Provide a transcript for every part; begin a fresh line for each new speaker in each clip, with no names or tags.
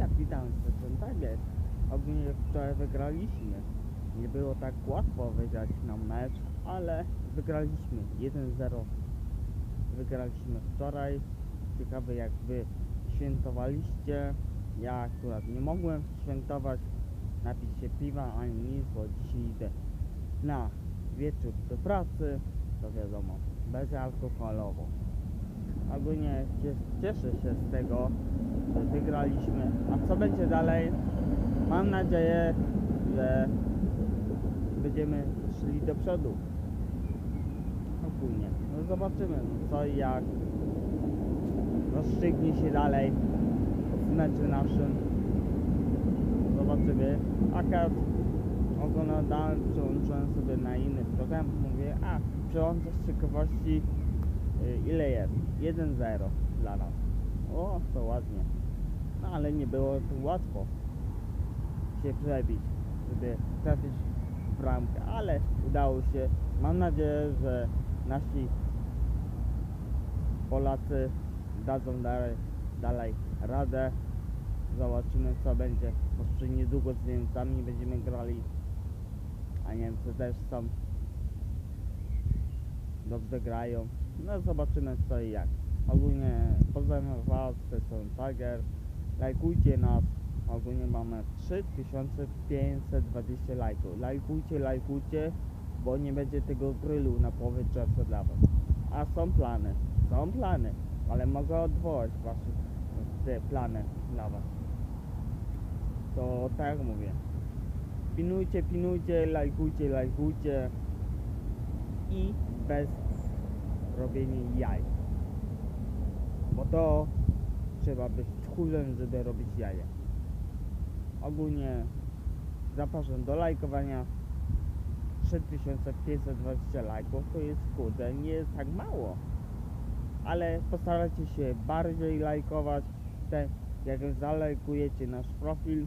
witam, witam, jestem Tiger. Ogólnie wczoraj wygraliśmy. Nie było tak łatwo wygrać nam mecz, ale wygraliśmy 1-0. Wygraliśmy wczoraj. Ciekawe jak wy świętowaliście. Ja akurat nie mogłem świętować, napić się piwa ani nic, bo dzisiaj idę na wieczór do pracy. To wiadomo, bezalkoholowo. Ogólnie cie- cieszę się z tego, że wygraliśmy. A co będzie dalej? Mam nadzieję, że będziemy szli do przodu. Ogólnie. No zobaczymy no co i jak rozstrzygnie się dalej w meczu naszym. Zobaczymy. Akurat oglądałem, przełączyłem sobie na inny program. Mówię, a przełączę z ciekawości ile jest? 1-0 dla nas. O, to ładnie. No ale nie było łatwo się przebić, żeby trafić w bramkę, ale udało się. Mam nadzieję, że nasi Polacy dadzą dalej, dalej radę. Zobaczymy co będzie. Może niedługo z Niemcami będziemy grali. A Niemcy też są dobrze grają. No zobaczymy co i jak. Ogólnie pozdrawiam was, to są Tiger. Lajkujcie nas. Ogólnie mamy 3520 lajków. Lajkujcie, lajkujcie, bo nie będzie tego grillu na połowie czerwca dla was. A są plany, są plany, ale mogę odwołać wasze te plany dla was. To tak mówię. Pilnujcie, pilnujcie, lajkujcie, lajkujcie i bez robienia jaj. Bo to trzeba być tchórzem, żeby robić jaja. Ogólnie zapraszam do lajkowania. 3520 lajków to jest kurde, nie jest tak mało. Ale postarajcie się bardziej lajkować. Te, jak zalajkujecie nasz profil,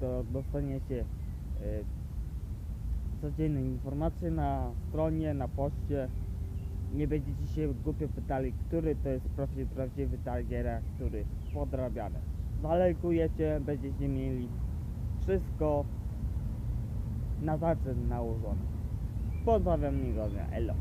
to dostaniecie e, codzienne informacje na stronie, na poście. Nie będziecie się głupio pytali, który to jest profil prawdziwy Tigera, który podrabiany. Zalajkujecie, będziecie mieli wszystko na tacy nałożone. Pozdrawiam miłego elo.